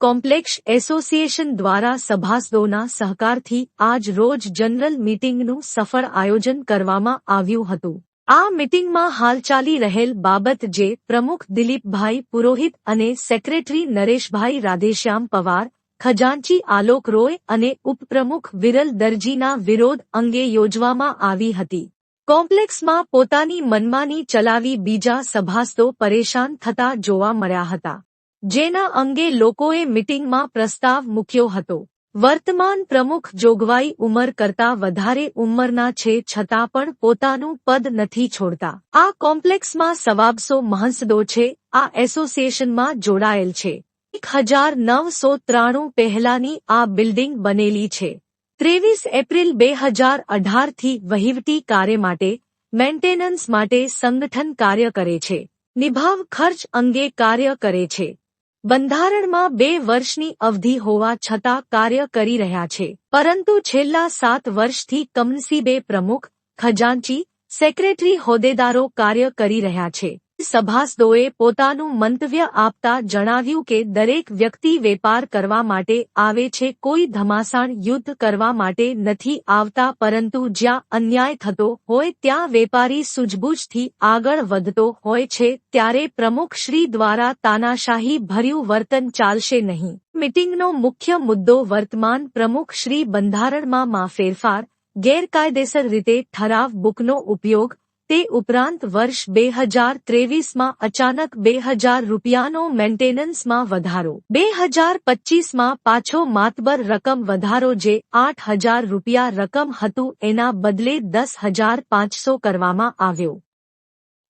Complex association દ્વારા સભાસદોના સહકારથી આજ રોજ જનરલ મીટિંગનું સફળ આયોજન કરવામાં આવ્યું હતું. આ મીટિંગમાં હાલ ચાલી રહેલ બાબત જે પ્રમુખ દિલીપભાઈ પુરોહિત અને સેક્રેટરી નરેશભાઈ રાધેશ્યામ પવાર, ખજાનચી આલોક રોય અને ઉપપ્રમુખ વિરલ દરજીના વિરોધ અંગે યોજવામાં આવી હતી. કોમ્પ્લેક્સમાં પોતાની મનમાની ચલાવી બીજા સભાસદો પરેશાન થતા જોવા મળ્યા હતા. જેના અંગે લોકોએ મિટિંગમાં પ્રસ્તાવ મૂક્યો હતો. વર્તમાન પ્રમુખ જોગવાઈ ઉંમર કરતા વધારે ઉંમરના છે છતાં પણ પોતાનું પદ નથી છોડતા. આ કોમ્પ્લેક્સમાં સવાબસો મહંસદો છે, આ એસોસિએશનમાં જોડાયેલ છે. એક હજાર નવસો ત્રાણું પહેલાની આ બિલ્ડિંગ બનેલી છે. ત્રેવીસ એપ્રિલ બે હજાર અઢારથી વહીવટી કાર્ય માટે, મેન્ટેનન્સ માટે સંગઠન કાર્ય કરે છે. નિભાવ ખર્ચ અંગે કાર્ય કરે છે. બંધારણમાં બે વર્ષની અવધિ હોવા છતાં કાર્ય કરી રહ્યા છે. પરંતુ છેલ્લા સાત વર્ષથી કમનસીબે પ્રમુખ, ખજાનચી, સેક્રેટરી હોદ્દેદારો કાર્ય કરી રહ્યા છે. સભાસદોએ પોતાનું મંતવ્ય આપતા જણાવ્યું કે દરેક વ્યક્તિ વેપાર કરવા માટે આવે છે, કોઈ ધમાસાણ યુદ્ધ કરવા માટે નથી આવતા, પરંતુ જ્યાં અન્યાય થતો હોય ત્યાં વેપારી સૂઝબૂછથી આગળ વધતો હોય છે, ત્યારે પ્રમુખ શ્રી દ્વારા તાનાશાહી ભર્યું વર્તન ચાલશે નહીં. મીટિંગનો મુખ્ય મુદ્દો વર્તમાન પ્રમુખ શ્રી બંધારણમાં ફેરફાર, ગેરકાયદેસર રીતે ઠરાવ બુકનો ઉપયોગ તે ઉપરાંત વર્ષ બે હજાર ત્રેવીસમાં અચાનક બે હજાર રૂપિયાનો મેન્ટેનન્સમાં વધારો. બે હજાર પચીસમાં પાછો માતબર રકમ વધારો જે આઠ હજાર રૂપિયા રકમ હતું એના બદલે દસ હજાર પાંચસો કરવામાં આવ્યો.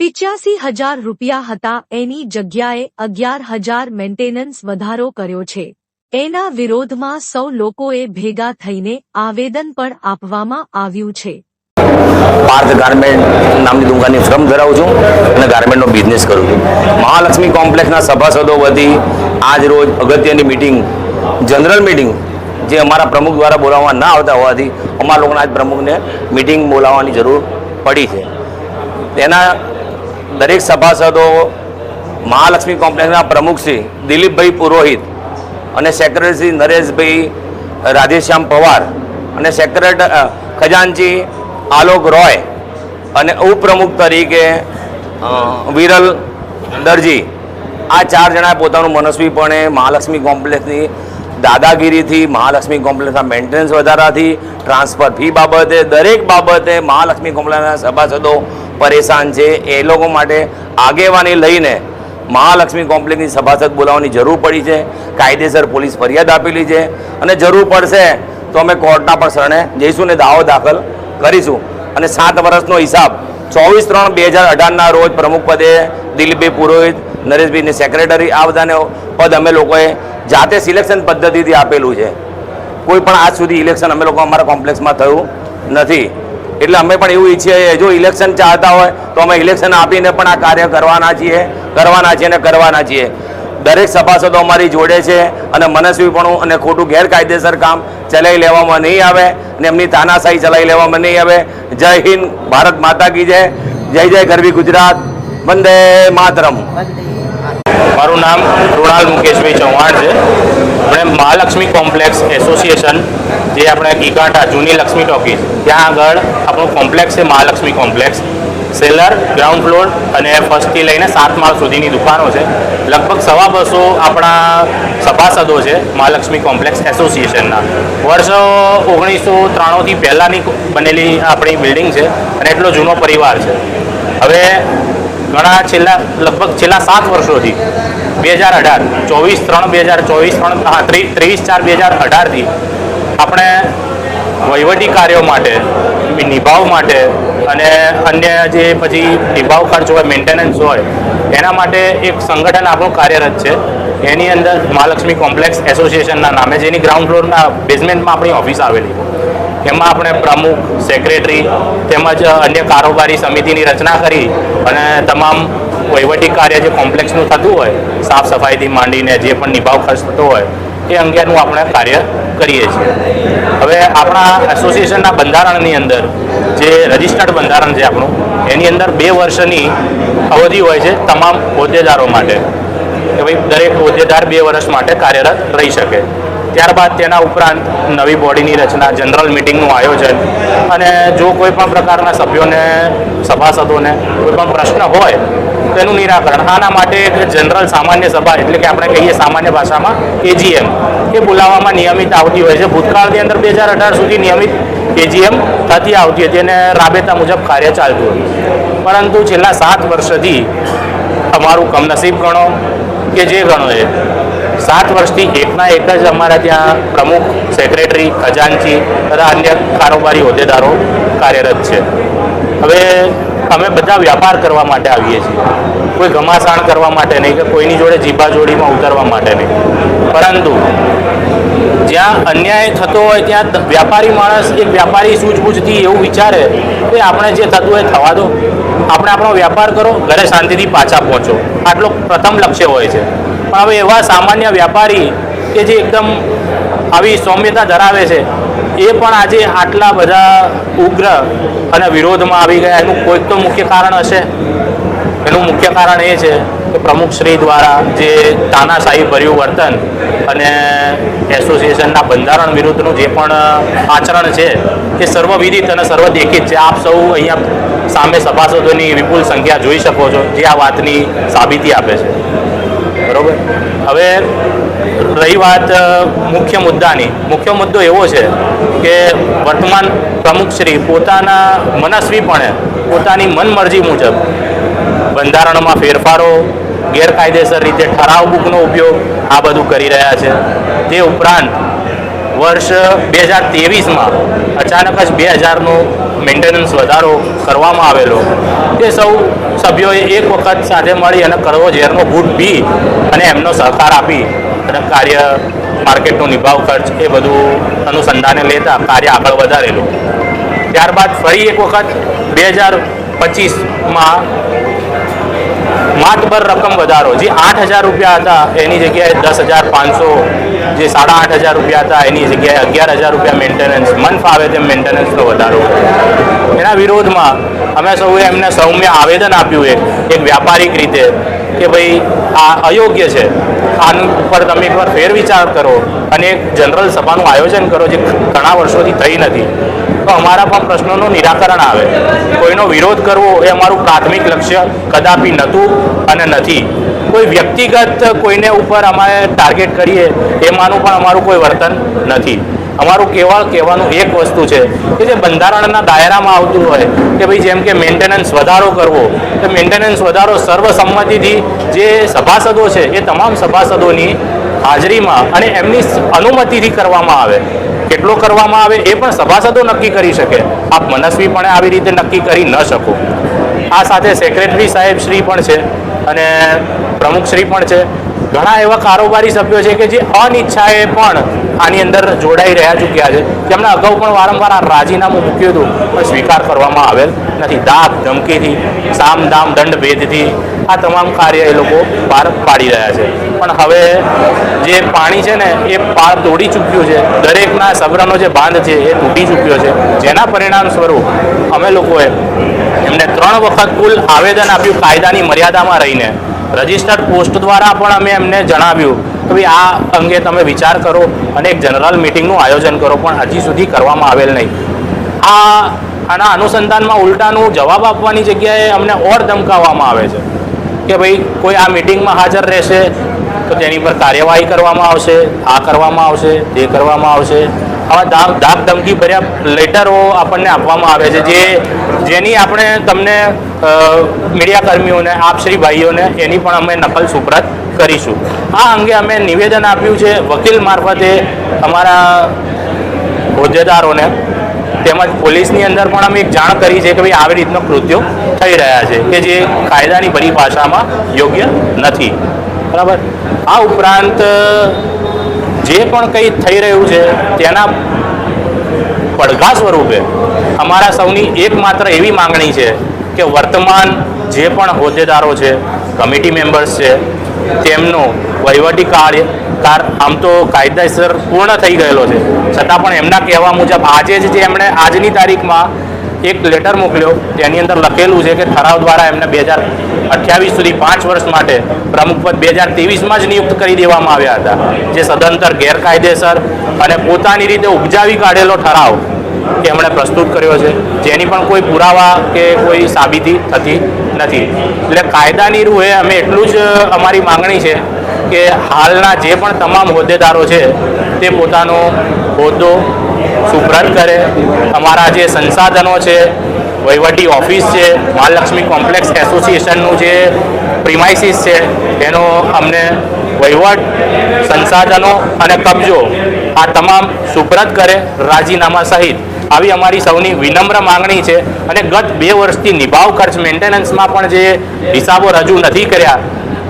પિચ્યાસી હજાર રૂપિયા હતા એની જગ્યાએ અગિયાર હજાર મેન્ટેનન્સ વધારો કર્યો છે. એના વિરોધમાં સૌ લોકોએ ભેગા થઈને આવેદન પણ આપવામાં આવ્યું છે. પાર્થ ગાર્મેન્ટ નામની દુકાનની ફર્મ ધરાવું છું અને ગાર્મેન્ટનો બિઝનેસ કરું છું. મહાલક્ષ્મી કોમ્પ્લેક્સના સભાસદો વતી આજ રોજ અગત્યની મિટિંગ જનરલ મિટિંગ જે અમારા પ્રમુખ દ્વારા બોલાવવા ના આવતા હોવાથી અમારા લોકોના આજ પ્રમુખને મિટિંગ બોલાવવાની જરૂર પડી છે. તેના દરેક સભાસદો, મહાલક્ષ્મી કોમ્પ્લેક્સના પ્રમુખ શ્રી દિલીપભાઈ પુરોહિત અને સેક્રેટરી શ્રી નરેશભાઈ રાધેશ્યામ પવાર અને સેક્રેટ ખજાનચી આલોક રોય અને ઉપપ્રમુખ તરીકે વિરલ દરજી. આ ચાર જણાએ પોતાનું મનસ્વીપણે મહાલક્ષ્મી કોમ્પ્લેક્સની દાદાગીરીથી, મહાલક્ષ્મી કોમ્પ્લેક્સના મેન્ટેનન્સ વધારાથી, ટ્રાન્સફર ફી બાબતે, દરેક બાબતે મહાલક્ષ્મી કોમ્પ્લેક્સના સભાસદો પરેશાન છે. એ લોકો માટે આગેવાની લઈને મહાલક્ષ્મી કોમ્પ્લેક્સની સભાસદ બોલાવવાની જરૂર પડી છે. કાયદેસર પોલીસ ફરિયાદ આપેલી છે. અને જરૂર પડશે તો અમે કોર્ટના પણ શરણે જઈશું ને દાવો દાખલ કરીશું. અને સાત વર્ષનો હિસાબ. ચોવીસ ત્રણ બે હજાર અઢારના રોજ પ્રમુખ પદે દિલીપભાઈ પુરોહિત નરેશભાઈને સેક્રેટરી આ બધાને પદ અમે લોકોએ જાતે સિલેક્શન પદ્ધતિથી આપેલું છે. કોઈ પણ આજ સુધી ઇલેક્શન અમે લોકો અમારા કોમ્પ્લેક્સમાં થયું નથી. એટલે અમે પણ એવું ઈચ્છીએ છીએ, જો ઇલેક્શન ચાહતા હોય તો અમે ઇલેક્શન આપીને પણ આ કાર્ય કરવાના છીએ કરવાના છીએ અને કરવાના છીએ. દરેક સભાસદો અમારી જોડે છે અને મનસ્વીપણું અને ખોટું ગેરકાયદેસર કામ ચલાવી લેવામાં નહીં આવે. અને એમની તાનાશાહી ચલાવી લેવામાં નહીં આવે જય હિન્દ, ભારત માતા કી જય. જય જય ગરવી ગુજરાત. વંદે માતરમ. મારું નામ કૃણાલ મુકેશભાઈ ચૌહાણ છે. આપણે મહાલક્ષ્મી કોમ્પ્લેક્સ એસોસિએશન, જે આપણે ગીગાંઠા જૂની લક્ષ્મી ટોકીઝ. ત્યાં આગળ આપણું કોમ્પ્લેક્સ છે Mahalakshmi complex. Cellar ground floor અને ફર્સ્ટથી લઈને સાત માળ સુધીની દુકાનો છે. લગભગ સવા બસો આપણા સભાસદો છે મહાલક્ષ્મી કોમ્પ્લેક્સ એસોસિએશનના. વર્ષ ઓગણીસો ત્રાણુંથી પહેલાંની બનેલી આપણી બિલ્ડિંગ છે અને એટલો જૂનો પરિવાર છે. હવે ઘણા છેલ્લા, લગભગ છેલ્લા સાત વર્ષોથી બે હજાર અઢાર, ચોવીસ ત્રણ બે હજાર ચોવીસ ત્રણ, હા, ત્રી- ત્રેવીસ ચાર બે હજાર અઢારથી આપણે વહીવટી કાર્યો માટે, નિભાવ માટે અને અન્ય જે પછી નિભાવ ખર્ચ હોય મેન્ટેનન્સ હોય, એના માટે એક સંગઠન આપણું કાર્યરત છે. એની અંદર મહાલક્ષ્મી કોમ્પ્લેક્સ એસોસિએશનના નામે, જેની ગ્રાઉન્ડ ફ્લોરના બેઝમેન્ટમાં આપણી ઓફિસ આવેલી એમાં આપણે પ્રમુખ, સેક્રેટરી તેમજ અન્ય કારોબારી સમિતિની રચના કરી અને તમામ વહીવટી કાર્ય જે કોમ્પ્લેક્સનું થતું હોય, સાફ સફાઈથી માંડીને જે પણ નિભાવ ખર્ચ થતો હોય, એ અંગેનું આપણે કાર્ય કરીએ છીએ. હવે આપણા એસોસિએશનના બંધારણની અંદર જે રજિસ્ટર્ડ બંધારણ છે આપણું, એની અંદર બે વર્ષની અવધિ હોય છે તમામ હોદ્દેદારો માટે. કે ભાઈ દરેક હોદ્દેદાર બે વર્ષ માટે કાર્યરત રહી શકે. ત્યારબાદ તેના ઉપરાંત નવી બોડીની રચના, જનરલ મિટિંગનું આયોજન અને જો કોઈ પણ પ્રકારના સભ્યોને, સભાસદોને કોઈ પણ પ્રશ્ન હોય તેનું નિરાકરણ. આના માટે એક જનરલ સામાન્ય સભા, એટલે કે આપણે કહીએ સામાન્ય ભાષામાં એજીએમ એ બોલાવવામાં નિયમિત આવતી હોય છે. ભૂતકાળની અંદર બે હજાર અઢાર સુધી નિયમિત એજીએમ થતી આવતી હતી અને રાબેતા મુજબ કાર્ય ચાલતું હતું. પરંતુ છેલ્લા સાત વર્ષથી અમારું કમનસીબ ગણો કે જે ગણો એ, સાત વર્ષથી એકના એક જ અમારા ત્યાં પ્રમુખ, સેક્રેટરી, ખજાનચી તથા અન્ય કારોબારી હોદ્દેદારો કાર્યરત છે. હવે અમે બધા વ્યાપાર કરવા માટે આવીએ છીએ. કોઈ ઘમાસાણ કરવા માટે નહીં કે કોઈની જોડે જીબાજોડીમાં ઉતરવા માટે નહીં. પરંતુ જ્યાં અન્યાય થતો હોય ત્યાં વ્યાપારી માણસ એક વ્યાપારી સૂઝબૂઝથી એવું વિચારે કે આપણે જે થતું હોય થવા દો. આપણે આપણો વ્યાપાર કરો, ઘરે શાંતિથી પાછા પહોંચો. આટલો પ્રથમ લક્ષ્ય હોય છે. પણ હવે એવા સામાન્ય વ્યાપારી કે જે એકદમ આવી સૌમ્યતા ધરાવે છે. એ પણ આજે આટલા બધા ઉગ્ર અને વિરોધમાં આવી ગયા. એનું કોઈક તો મુખ્ય કારણ હશે? એનું મુખ્ય કારણ એ છે કે પ્રમુખશ્રી દ્વારા જે તાનાશાહી ભર્યું વર્તન અને એસોસિએશનના બંધારણ વિરુદ્ધનું જે પણ આચરણ છે, એ સર્વવિદિત અને સર્વદેખિત છે. આપ સૌ અહીંયા સામે સભાસદોની વિપુલ સંખ્યા જોઈ શકો છો જે આ વાતની સાબિતી આપે છે. બરોબર? હવે રહી વાત મુખ્ય મુદ્દાની. મુખ્ય મુદ્દો એવો છે કે વર્તમાન પ્રમુખશ્રી પોતાના મનસ્વીપણે, પોતાની મનમરજી મુજબ બંધારણમાં ફેરફારો, ગેરકાયદેસર રીતે ઠરાવ બુકનો ઉપયોગ આ બધું કરી રહ્યા છે. તે ઉપરાંત વર્ષ બે હજાર ત્રેવીસમાં અચાનક જ બે હજારનો મેન્ટેનન્સ વધારો કરવામાં આવેલો. તે સૌ સભ્યોએ એક વખત સાથે મળી અને કરવો ઝેરનો ભૂટ પી અને એમનો સહકાર આપી. અને કાર્ય માર્કેટનો નિભાવ ખર્ચ એ બધું અનુસંધાને લેતા કાર્ય આગળ વધારેલું. ત્યારબાદ ફરી એક વખત બે હજાર પચીસમાં માતબર રકમ વધારો, જે આઠ હજાર રૂપિયા હતા, એની જગ્યાએ દસ હજાર પાંચસો, જે સાડા આઠ હજાર રૂપિયા હતા, એની જગ્યાએ અગિયાર હજાર રૂપિયા મેન્ટેનન્સ મન ફાવે તેમ મેન્ટેનન્સનો વધારો. એના વિરોધમાં અમે સૌએ એમને સૌમ્ય આવેદન આપ્યું એક એક વ્યાપારિક રીતે, કે ભાઈ આ અયોગ્ય છે. આનું ઉપર તમે એકવાર ફેરવિચાર કરો અને એક જનરલ સભાનું આયોજન કરો જે ઘણા વર્ષોથી થઈ નથી. તો અમારા પણ પ્રશ્નોનું નિરાકરણ આવે. કોઈનો વિરોધ કરવો એ અમારું પ્રાથમિક લક્ષ્ય કદાપી નહોતું અને નથી. કોઈ વ્યક્તિગત કોઈને ઉપર અમે ટાર્ગેટ કરીએ એમાંનું પણ અમારું કોઈ વર્તન નથી. અમારું કેવા કહેવાનું એક વસ્તુ છે કે જે બંધારણના દાયરામાં આવતું હોય કે ભાઈ જેમ કે મેન્ટેનન્સ વધારો કરવો, તો મેન્ટેનન્સ વધારો સર્વસંમતિથી જે સભાસદો છે, એ તમામ સભાસદોની હાજરીમાં અને એમની અનુમતિથી કરવામાં આવે. કેટલો કરવામાં આવે એ પણ સભાસદો નક્કી કરી શકે. આપ મનસ્વીપણે આવી રીતે નક્કી કરી ન શકો. આ સાથે સેક્રેટરી સાહેબ શ્રી પણ છે અને પ્રમુખ શ્રી પણ છે. ઘણા એવા કારોબારી સભ્યો છે કે જે અનિચ્છાએ પણ આની અંદર જોડાઈ રહ્યા ચૂક્યા છે. જેમણે અગાઉ પણ વારંવાર આ રાજીનામું મૂક્યું હતું, પણ સ્વીકાર કરવામાં આવેલ નથી. દાબ ધમકીથી સામ દામ દંડ ભેદથી આ તમામ કાર્ય એ લોકો પાર પાડી રહ્યા છે. પણ હવે જે પાણી છે ને, એ પાર તોડી ચૂક્યું છે. દરેકના સબ્રનો જે બાંધ છે, એ તૂટી ચૂક્યો છે. જેના પરિણામ સ્વરૂપ અમે લોકોએ એમને ત્રણ વખત કુલ આવેદન આપ્યું કાયદાની મર્યાદામાં રહીને. રજિસ્ટર્ડ પોસ્ટ દ્વારા પણ અમે એમને જણાવ્યું કે ભાઈ, આ અંગે તમે વિચાર કરો અને એક જનરલ મિટિંગનું આયોજન કરો, પણ હજી સુધી કરવામાં આવેલ નહીં. આ આના અનુસંધાનમાં ઉલટાનું જવાબ આપવાની જગ્યાએ અમને ઓર ધમકાવવામાં આવે છે કે ભાઈ, કોઈ આ મિટિંગમાં હાજર રહેશે તો તેની પર કાર્યવાહી કરવામાં આવશે, આ કરવામાં આવશે, તે કરવામાં આવશે. આવા ધાક ધાક ધમકી ભર્યા લેટરો આપણને આપવામાં આવે છે, જે જેની આપણે તમને મીડિયાકર્મીઓને મીડિયા કર્મીઓને આપશ્રી ભાઈઓને એની પણ અમે નકલ સુપરત કરીશું. આ અંગે અમે નિવેદન આપ્યું છે, વકીલ મારફતે અમારા હોદ્દેદારોને, તેમજ પોલીસની અંદર પણ અમે એક જાણ કરી છે કે ભાઈ આવી રીતનો કૃત્યો થઈ રહ્યા છે, કે જે કાયદાની પરિભાષામાં યોગ્ય નથી. બરાબર? આ ઉપરાંત જે પણ કંઈ થઈ રહ્યું છે, તેના પડઘા સ્વરૂપે અમારા સૌની એકમાત્ર એવી માંગણી છે કે વર્તમાન જે પણ હોદ્દેદારો છે, કમિટી મેમ્બર્સ છે, તેમનો વહીવટી કાર્ય કાર, આમ તો કાયદેસર પૂર્ણ થઈ ગયેલો છે. છતાં પણ એમના કહેવા મુજબ આજે જ જે એમણે આજની તારીખમાં એક લેટર મોકલ્યો. તેની અંદર લખેલું છે કે ઠરાવ દ્વારા એમને બે હજાર અઠ્યાવીસ સુધી પાંચ વર્ષ માટે પ્રમુખપદ બે હજાર ત્રેવીસમાં જ નિયુક્ત કરી દેવામાં આવ્યા હતા. જે સદંતર ગેરકાયદેસર અને પોતાની રીતે ઉપજાવી કાઢેલો ઠરાવ એમણે પ્રસ્તુત કર્યો છે. જેની પણ કોઈ પુરાવા કે કોઈ સાબિતી થતી નથી. એટલે કાયદાની રૂહે અમે એટલું જ અમારી માંગણી છે કે હાલના જે પણ તમામ હોદ્દેદારો છે તે પોતાનો હોદ્દો સુપ્રત કરે. અમારા જે સંસાધનો છે, વહીવટી ઓફિસ છે, મહાલક્ષ્મી કોમ્પ્લેક્સ એસોસિએશનનું જે પ્રિમાઇસીસ છે એનો અમને વહીવટ, સંસાધનો અને કબજો આ તમામ સુપ્રત કરે રાજીનામા સહિત. આવી અમારી સૌની વિનમ્ર માંગણી છે અને ગત બે વર્ષથી નિભાવ ખર્ચ મેન્ટેનન્સમાં પણ જે હિસાબો રજૂ નથી કર્યા,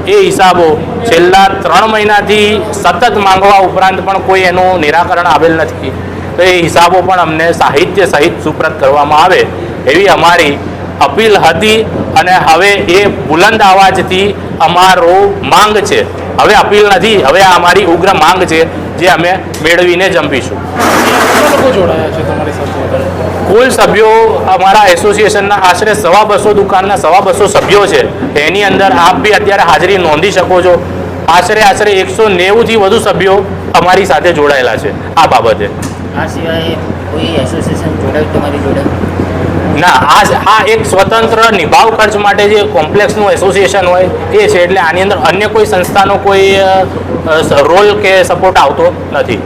એ હિસાબો છેલ્લા ત્રણ મહિનાથી સતત માંગવા ઉપરાંત પણ કોઈ એનું નિરાકરણ આવેલ નથી. તો એ હિસાબો પણ અમને સાહિત્ય સહિત સુપ્રત કરવામાં આવે એવી અમારી અપીલ હતી અને હવે એ બુલંદ અવાજથી અમારો માંગ છે. હવે અપીલ નથી હવે આ અમારી ઉગ્ર માંગ છે જે અમે મેળવીને જંપીશું. કુલ સભ્યો અમારા એસોસિએશનના આશરે સવા બસો દુકાનના સવા બસો સભ્યો છે. એની અંદર આપ બી અત્યારે હાજરી નોંધી શકો છો. આશરે આશરે એકસો નેવુંથી વધુ સભ્યો અમારી સાથે જોડાયેલા છે આ બાબતે. આ સિવાય કોઈ એસોસિએશન જોડાયું તમારી જોડે? ના આ આ એક સ્વતંત્ર નિભાવ ખર્ચ માટે જે કોમ્પ્લેક્સનું એસોસિએશન હોય એ છે એટલે આની અંદર અન્ય કોઈ સંસ્થાનો કોઈ રોલ કે સપોર્ટ આવતો નથી.